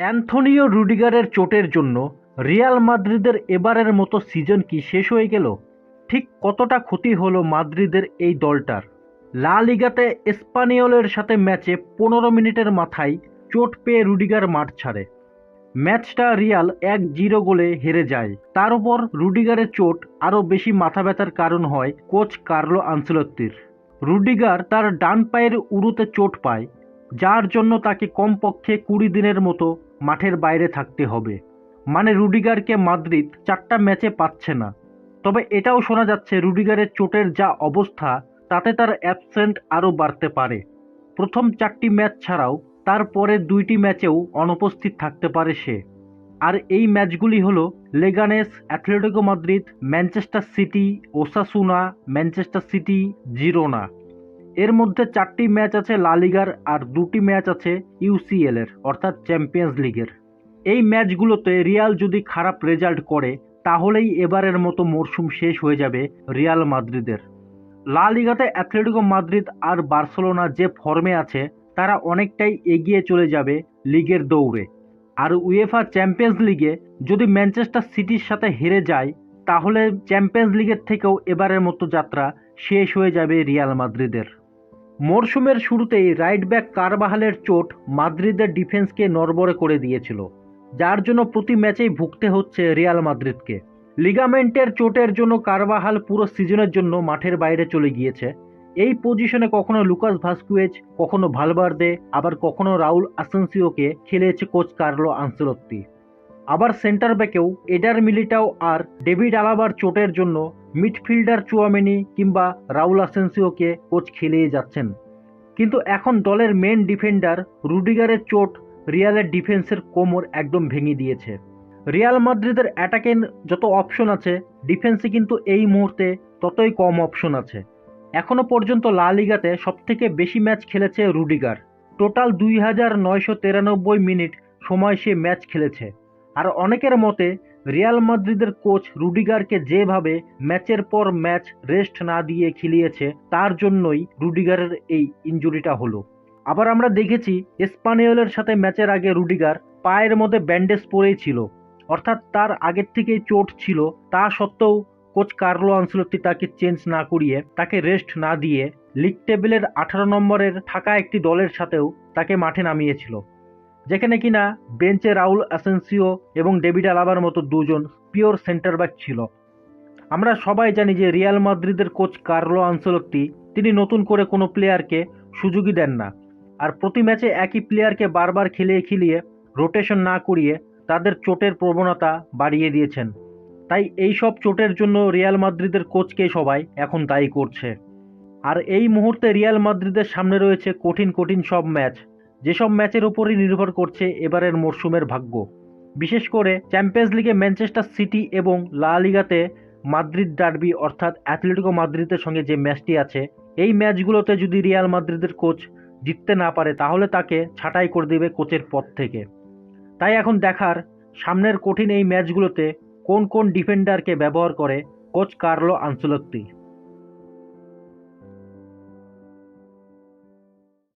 Antonio রুডিগারের চোটের জন্য Real মাদ্রিদের এবারের মতো সিজন কি শেষ হয়ে গেল? ঠিক কতটা ক্ষতি হলো মাদ্রিদের এই দলটার? লা লিগাতে এসপানিওলের সাথে ম্যাচে পনেরো মিনিটের মাথায় চোট পেয়ে রুডিগার মাঠ ছাড়ে। ম্যাচটা রিয়াল এক জিরো গোলে হেরে যায়। তার উপর রুডিগারের চোট আরও বেশি মাথা ব্যথার কারণ হয় কোচ কার্লো আনসেলত্তির। রুডিগার তার ডান পায়ের উরুতে চোট পায়। যার জন্য তাকে কমপক্ষে কুড়ি দিনের মতো মাঠের বাইরে থাকতে হবে। মানে রুডিগারকে মাদ্রিদ চারটা ম্যাচে পাচ্ছে না। তবে এটাও শোনা যাচ্ছে রুডিগারের চোটের যা অবস্থা, তাতে তার অ্যাবসেন্ট আরও বাড়তে পারে। প্রথম চারটি ম্যাচ ছাড়াও তারপরে দুইটি ম্যাচেও অনুপস্থিত থাকতে পারে সে। আর এই ম্যাচগুলি হলো Leganes Atletico Madrid, Manchester City, Osasuna, Manchester City, Girona. এর মধ্যে চারটি ম্যাচ আছে লা লিগার আর দুটি ম্যাচ আছে ইউসিএল এর অর্থাৎ চ্যাম্পিয়ন্স লিগের। এই ম্যাচগুলোতে রিয়াল যদি খারাপ রেজাল্ট করে, তাহলেই এবারের মতো মরশুম শেষ হয়ে যাবে রিয়াল মাদ্রিদের। লা লিগাতে অ্যাথলেটিকো মাদ্রিদ আর বার্সেলোনা যে ফর্মে আছে, তারা অনেকটাই এগিয়ে চলে যাবে লিগের দৌড়ে। আর উয়েফা চ্যাম্পিয়ন্স লিগে যদি ম্যানচেস্টার সিটির সাথে হেরে যায়, তাহলে চ্যাম্পিয়ন্স লিগের থেকেও এবারের মতো যাত্রা শেষ হয়ে যাবে রিয়াল মাদ্রিদের। মরশুমের শুরুতেই রাইট ব্যাক কারবাহালের চোট মাদ্রিদের ডিফেন্সকে নরবরে করে দিয়েছিল, যার জন্য প্রতি ম্যাচেই ভুগতে হচ্ছে রিয়াল মাদ্রিদকে। লিগামেন্টের চোটের জন্য কারবাহাল পুরো সিজনের জন্য মাঠের বাইরে চলে গিয়েছে। এই পজিশনে কখনো লুকাস ভাস্কুয়েজ, কখনো ভালবার্দে, আবার কখনো রাউল আসেন্সিওকে খেলেছে কোচ কার্লো আনসেলত্তি। আবার সেন্টার ব্যাকেও এডার মিলিটাও আর ডেভিড আলাবার চোটের জন্য মিডফিল্ডার চুয়ামেনি কিংবা রাউল আসেন্সিওকে কোচ খেলিয়ে যাচ্ছেন। কিন্তু এখন দলের মেন ডিফেন্ডার রুডিগারের চোট রিয়ালের ডিফেন্সের কোমর একদম ভেঙে দিয়েছে। রিয়াল মাদ্রিদের অ্যাটাকের যত অপশন আছে ডিফেন্সে কিন্তু এই মুহূর্তে ততই কম অপশন আছে। এখনও পর্যন্ত লা লিগাতে সবথেকে বেশি ম্যাচ খেলেছে রুডিগার টোটাল দুই হাজার নয়শো তিরানব্বই মিনিট সময় সে ম্যাচ খেলেছে। আর অনেকের মতে রিয়াল মাদ্রিদের কোচ রুডিগারকে যেভাবে ম্যাচের পর ম্যাচ রেস্ট না দিয়ে খেলিয়েছে, তার জন্যই রুডিগারের এই ইঞ্জুরিটা হলো। আবার আমরা দেখেছি স্পানিওলের সাথে ম্যাচের আগে রুডিগার পায়ের মধ্যে ব্যান্ডেজ পরেই ছিল। অর্থাৎ তার আগের থেকেই চোট ছিল, তা সত্ত্বেও কোচ কার্লো আনসেলত্তি তাকে চেঞ্জ না করিয়ে, তাকে রেস্ট না দিয়ে লিগ টেবিলের আঠারো নম্বরের থাকা একটি দলের সাথেও তাকে মাঠে নামিয়েছিল। যেখানে কিনা বেঞ্চে রাউল অ্যাসেন্সিও এবং ডেভিড আলাবার মতো দুজন পিওর সেন্টার ব্যাক ছিল। আমরা সবাই জানি যে রিয়াল মাদ্রিদের কোচ কার্লো আনসেলত্তি, তিনি নতুন করে কোনো প্লেয়ারকে সুযোগই দেন না। আর প্রতি ম্যাচে একই প্লেয়ারকে বারবার খেলিয়ে খেলিয়ে রোটেশন না করিয়ে তাদের চোটের প্রবণতা বাড়িয়ে দিয়েছেন। তাই এই সব চোটের জন্য রিয়াল মাদ্রিদের কোচকে সবাই এখন দায়ী করছে। আর এই মুহূর্তে রিয়াল মাদ্রিদের সামনে রয়েছে কঠিন কঠিন সব ম্যাচ। যেসব ম্যাচের উপরই নির্ভর করছে এবারের মরশুমের ভাগ্য। বিশেষ করে চ্যাম্পিয়ন্স লিগে ম্যানচেস্টার সিটি এবং লা লিগাতে মাদ্রিদ ডার্বি অর্থাৎ অ্যাথলেটিকো মাদ্রিদের সঙ্গে যে ম্যাচটি আছে, এই ম্যাচগুলোতে যদি রিয়াল মাদ্রিদের কোচ জিততে না পারে, তাহলে তাকে ছাঁটাই করে দেবে কোচের পদ থেকে। তাই এখন দেখার সামনের কঠিন এই ম্যাচগুলোতে কোন কোন ডিফেন্ডারকে ব্যবহার করে কোচ কার্লো আনসেলত্তি।